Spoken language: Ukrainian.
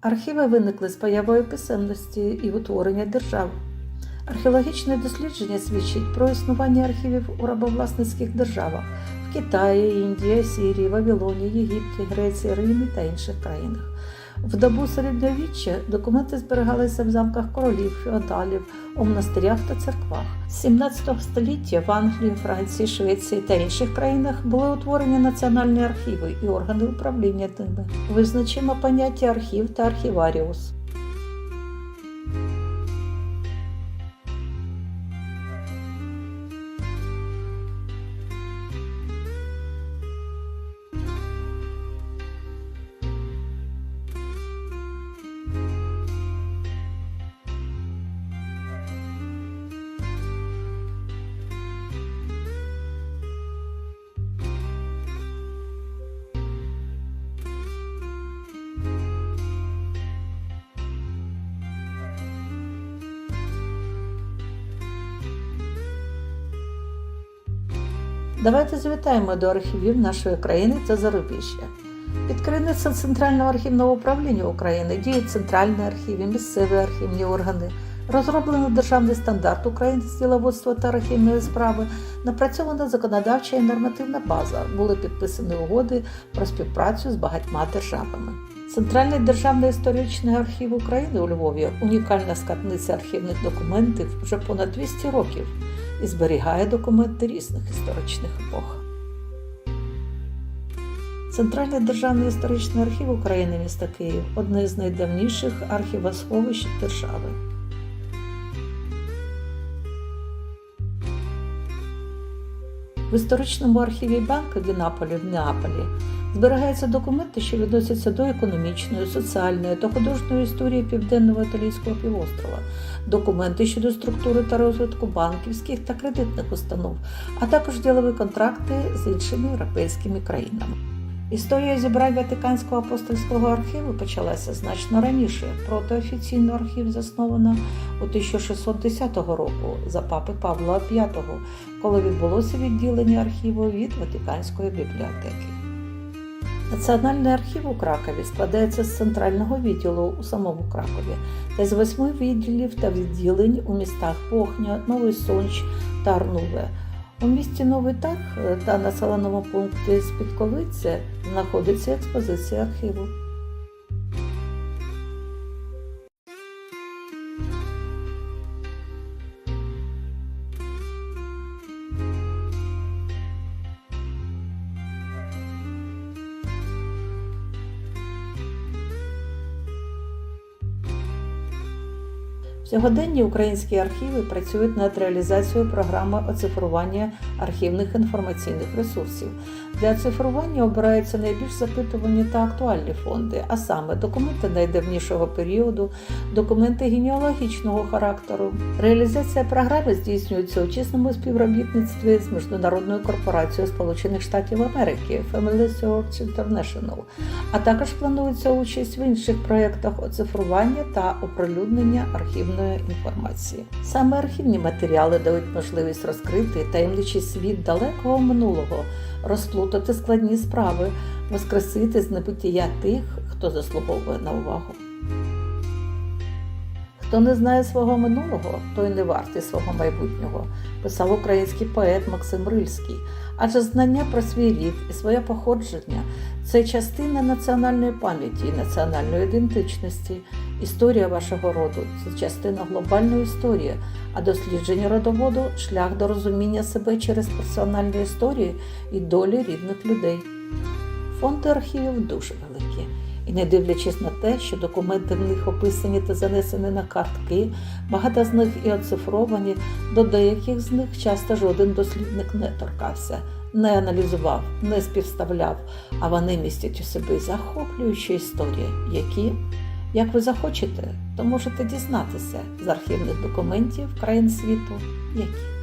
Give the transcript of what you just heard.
Архіви виникли з появою писемності і утворення держав. Археологічне дослідження свідчить про існування архівів у рабовласницьких державах в Китаї, Індії, Сирії, Вавилоні, Єгипті, Греції, Римі та інших країнах. В добу середньовіччя документи зберігалися в замках королів, феодалів, у монастирях та церквах. З 17 століття в Англії, Франції, Швеції та інших країнах були утворені національні архіви і органи управління ними. Визначимо поняття архів та архіваріус. Давайте завітаємо до архівів нашої країни та зарубіжжя. Під керівництвом Центрального архівного управління України діють центральні архіви, місцеві архівні органи. Розроблено державний стандарт України з діловодства та архівної справи, напрацьована законодавча і нормативна база, були підписані угоди про співпрацю з багатьма державами. Центральний державний історичний архів України у Львові унікальна скарбниця архівних документів вже понад 200 років і зберігає документи різних історичних епох. Центральний державний історичний архів України міста Київ одне з найдавніших архівосховищ держави. В історичному архіві Дінаполі в Неаполі зберігаються документи, що відносяться до економічної, соціальної та художньої історії південного італійського півострова, документи щодо структури та розвитку банківських та кредитних установ, а також ділові контракти з іншими європейськими країнами. Історія зібрань Ватиканського апостольського архіву почалася значно раніше. Протиофіційний архів засновано у 1610 року за папи Павла V, коли відбулося відділення архіву від Ватиканської бібліотеки. Національний архів у Кракові складається з центрального відділу у самому Кракові та з восьми відділів та відділень у містах Похня, Новий Сонч та Арнуве. У місті Новий Тарх та населеному пункті Спідковиці знаходиться експозиція архіву. Сьогоденні українські архіви працюють над реалізацією програми оцифрування архівних інформаційних ресурсів. Для оцифрування обираються найбільш запитувані та актуальні фонди, а саме документи найдавнішого періоду, документи генеалогічного характеру. Реалізація програми здійснюється у чесному співробітництві з міжнародною корпорацією Сполучених Штатів Америки Family Search International, а також планується участь в інших проєктах оцифрування та оприлюднення архівної інформації. Саме архівні матеріали дають можливість розкрити таємничий світ далекого минулого, розплутати складні справи, воскресити з небуття тих, хто заслуговує на увагу. Хто не знає свого минулого, той не вартий свого майбутнього, писав український поет Максим Рильський. Адже знання про свій рід і своє походження це частина національної пам'яті і національної ідентичності. Історія вашого роду це частина глобальної історії, а дослідження родоводу шлях до розуміння себе через персональну історію і долі рідних людей. Фонди архівів дуже великі. І не дивлячись на те, що документи в них описані та занесені на картки, багато з них і оцифровані, до деяких з них часто жоден дослідник не торкався, не аналізував, не співставляв, а вони містять у собі захоплюючі історії, які, як ви захочете, то можете дізнатися з архівних документів країн світу, які.